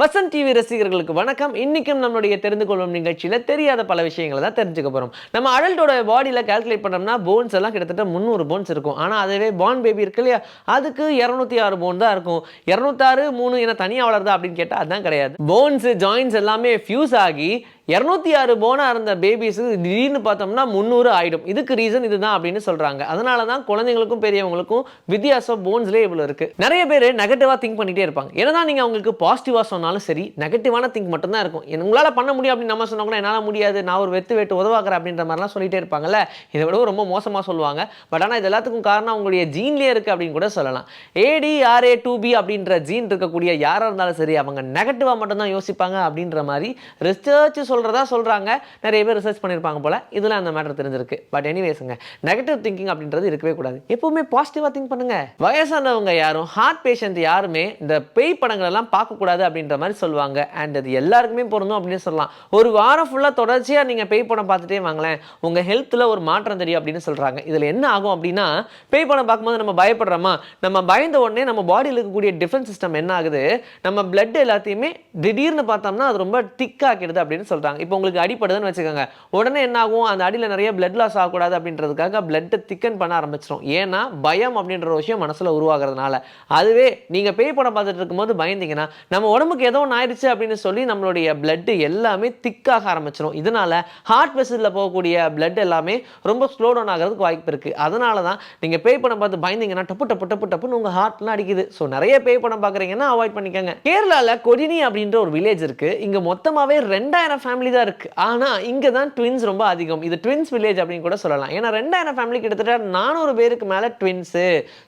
Vasanth TV ரசிகர்களுக்கு வணக்கம். இன்னைக்கும் நம்மளுடைய தெரிந்து கொள்வோம் நிகழ்ச்சியில் தெரியாத பல விஷயங்களை தான் தெரிஞ்சுக்க போகிறோம் நம்ம அடல்ட்டோட பாடியில் கால்குலேட் பண்ணோம்னா போன்ஸ் எல்லாம் கிட்டத்தட்ட முந்நூறு போன்ஸ் இருக்கும். ஆனால் அதுவே பான் பேபி இருக்கு இல்லையா? அதுக்கு இரநூத்தி ஆறு போன் தான் இருக்கும். இரநூத்தாறு மூணு என தனியாக வளருதா அப்படின்னு கேட்டால் அதுதான் கிடையாது. போன்ஸ் ஜாயின்ஸ் எல்லாமே ஃபியூஸ் ஆகி இரநூத்தி ஆறு போனாக இருந்த பேபிஸ் திடீர்னு பார்த்தோம்னா முந்நூறு ஆயிடும். இதுக்கு ரீசன் இதுதான் அப்படின்னு சொல்கிறாங்க அதனால தான் குழந்தைங்களுக்கும் பெரியவங்களுக்கும் வித்தியாசம் போன்ஸ்லேயே இவ்வளோ இருக்குது நிறைய பேர் நெகட்டிவாக திங்க் பண்ணிகிட்டே இருப்பாங்க. என்னதான் நீங்கள் அவங்களுக்கு பாசிட்டிவாக சொன்னாலும் சரி நெகட்டிவான திங்க் மட்டும்தான் இருக்கும். உங்களால் பண்ண முடியும் அப்படின்னு நம்ம சொன்னால் கூட என்னால் முடியாது நான் ஒரு வெத்து வெட்டு உதவாக்குறேன் அப்படின்ற மாதிரிலாம் சொல்லிட்டே இருப்பாங்கல்ல? இதை விட ரொம்ப மோசமாக சொல்லுவாங்க. பட் ஆனால் இது எல்லாத்துக்கும் காரணம் அவங்களுடைய ஜீன்லேயே இருக்குது அப்படின்னு கூட சொல்லலாம். ஏடிஆர்ஏ டூ பி அப்படின்ற ஜீன் இருக்கக்கூடிய யாராக இருந்தாலும் சரி அவங்க நெகட்டிவாக மட்டும்தான் யோசிப்பாங்க அப்படின்ற மாதிரி ரிசர்ச் சொல்கிறதா சொல்கிறாங்க நிறைய பேர் ரிசர்ச் பண்ணியிருப்பாங்க போல். இதில் அந்த மேட்டர் தெரிஞ்சிருக்கு. பட் எனிவேஸுங்க நெகட்டிவ் திங்கிங் அப்படின்றது இருக்கவே கூடாது. எப்பவுமே பாசிட்டிவாக திங்க் பண்ணுங்க. வயசானவங்க யாரும் ஹார்ட் பேஷண்ட் யாருமே இந்த பேய் படங்களெல்லாம் பார்க்கக்கூடாது அப்படின்ற மாதிரி சொல்லுவாங்க. அண்ட் அது எல்லாருக்குமே பொருந்தும் அப்படின்னு சொல்லலாம். ஒரு வாரம் ஃபுல்லாக தொடர்ச்சியாக நீங்கள் பேய் படம் பார்த்துட்டே வாங்களேன். உங்கள் ஹெல்த்தில் ஒரு மாற்றம் தெரியும் அப்படின்னு சொல்கிறாங்க இதில் என்ன ஆகும் அப்படின்னா பேய் படம் பார்க்கும்போது நம்ம பயப்படுறோமா? நம்ம பயந்த உடனே நம்ம பாடியில் இருக்கக்கூடிய டிஃபென்ஸ் சிஸ்டம் என்ன ஆகுது? நம்ம பிளட் எல்லாத்தையுமே திடீர்னு பார்த்தோம்னா அது ரொம்ப திக்காக்கிடுது அப்படின்னு சொல்கிறாங்க இப்போ உங்களுக்கு அடிப்படுதுன்னு வச்சுக்கோங்க. உடனே என்ன ஆகும் அந்த அடியில் நிறைய பிளட் லாஸ் ஆகக்கூடாது அப்படின்றதுக்காக பிளட்டை திக்கன் பண்ண ஆரம்பிச்சிடும் ஏன்னா பயம் அப்படின்ற ஒரு விஷயம் மனசில் உருவாகிறதுனால. அதுவே நீங்கள் பேய் படம் பார்த்துட்டு இருக்கும்போது பயந்தீங்கன்னா நம்ம உடம்புக்கு ஏதோ ஒன்று ஆயிடுச்சு அப்படின்னு சொல்லி நம்மளுடைய பிளட்டு எல்லாமே திக்காக ஆரம்பிச்சிடும் இதனால ஹார்ட் வெசலில் போகக்கூடிய பிளட் எல்லாமே ரொம்ப ஸ்லோ டவுன் ஆகிறதுக்கு வாய்ப்பு இருக்குது அதனால தான் நீங்கள் பேய் படம் பார்த்து பயந்தீங்கன்னா டப்பு டப்பு டப்பு டப்புன்னு உங்கள் ஹார்ட்லாம் அடிக்குது. ஸோ நிறைய பேய் படம் பார்க்குறீங்கன்னா அவாய்ட் பண்ணிக்கோங்க. கேரளாவில் கொடினி அப்படின்ற ஒரு வில்லேஜ் இருக்குது இங்கே மொத்தமாகவே ரெண்டாயிரம் ஃபேமிலி ஃபேமிலி தான் இருக்குது ஆனால் இங்கே தான் ட்வின்ஸ் ரொம்ப அதிகம். இது ட்வின்ஸ் வில்லேஜ் அப்படின்னு கூட சொல்லலாம். ஏன்னா ரெண்டாயிரம் ஃபேமிலி கிட்டத்தட்ட நானூறு பேருக்கு மேலே ட்வின்ஸு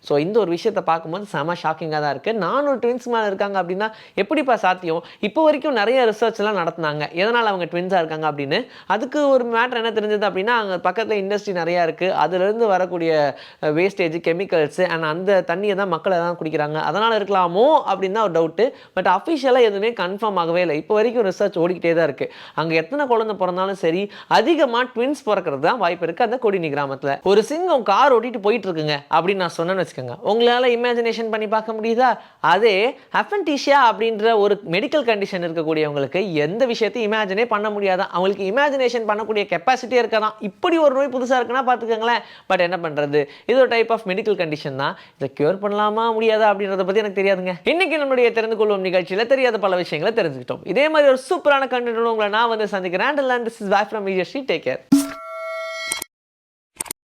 ஸோ இந்த ஒரு விஷயத்தை பார்க்கும்போது செம ஷாக்கிங்காக தான் இருக்குது நானூறு ட்வின்ஸ் மேலே இருக்காங்க அப்படின்னா எப்படிப்பா சாத்தியம்? இப்போ வரைக்கும் நிறைய ரிசர்ச்லாம் நடத்துனாங்க. எதனால் அவங்க ட்வின்ஸாக இருக்காங்க அப்படின்னு? அதுக்கு ஒரு மேட்ரு என்ன தெரிஞ்சது அப்படின்னா அங்கே பக்கத்தில் இண்டஸ்ட்ரி நிறையா இருக்குது அதுலேருந்து வரக்கூடிய வேஸ்டேஜ் கெமிக்கல்ஸு அண்ட் அந்த தண்ணியை தான் மக்கள் தான் குடிக்கிறாங்க. அதனால் இருக்கலாமோ அப்படின்னு தான் ஒரு டவுட்டு பட் அஃபிஷியலாக எதுவுமே கன்ஃபார்ம் ஆகவே இல்லை. இப்போ வரைக்கும் ரிசர்ச் ஓடிக்கிட்டே தான் இருக்குது அங்கே எத்தனை குழந்தை பிறந்தாலும் சரி அதிகமாக ட்வின்ஸ் பிறக்கிறது தான் வாய்ப்பு இருக்குது அந்த கொடினி கிராமத்தில். ஒரு சிங்கம் கார் ஓட்டிட்டு போயிட்டு இருக்குங்க அப்படின்னு நான் சொன்னேன்னு வச்சுக்கோங்க. உங்களால் இமேஜினேஷன் பண்ணி பார்க்க முடியுதா? அதே அஃபன்டிஷியா அப்படின்ற ஒரு மெடிக்கல் கண்டிஷன் இருக்கக்கூடியவங்களுக்கு எந்த விஷயத்தையும் இமேஜினே பண்ண முடியாதான் அவங்களுக்கு இமேஜினேஷன் பண்ணக்கூடிய கெப்பாசிட்டியே இருக்காதான். இப்படி ஒரு நோய் புதுசாக இருக்குன்னா பார்த்துக்கோங்களேன். பட் என்ன பண்ணுறது இது ஒரு டைப் ஆஃப் மெடிக்கல் கண்டிஷன் தான். இதை க்யூர் பண்ணலாமா முடியாதா அப்படின்றத பற்றி எனக்கு தெரியாதுங்க. இன்னைக்கு நம்மளுடைய தெரிந்து கொள்வோம் நிகழ்ச்சியில் தெரியாத பல விஷயங்களை தெரிஞ்சுக்கிட்டோம். இதே மாதிரி ஒரு சூப்பரான கண்டென்ட் உங்களை நான் வந்து சந்திக்கிறேன் and this is back from Vijay Sri take care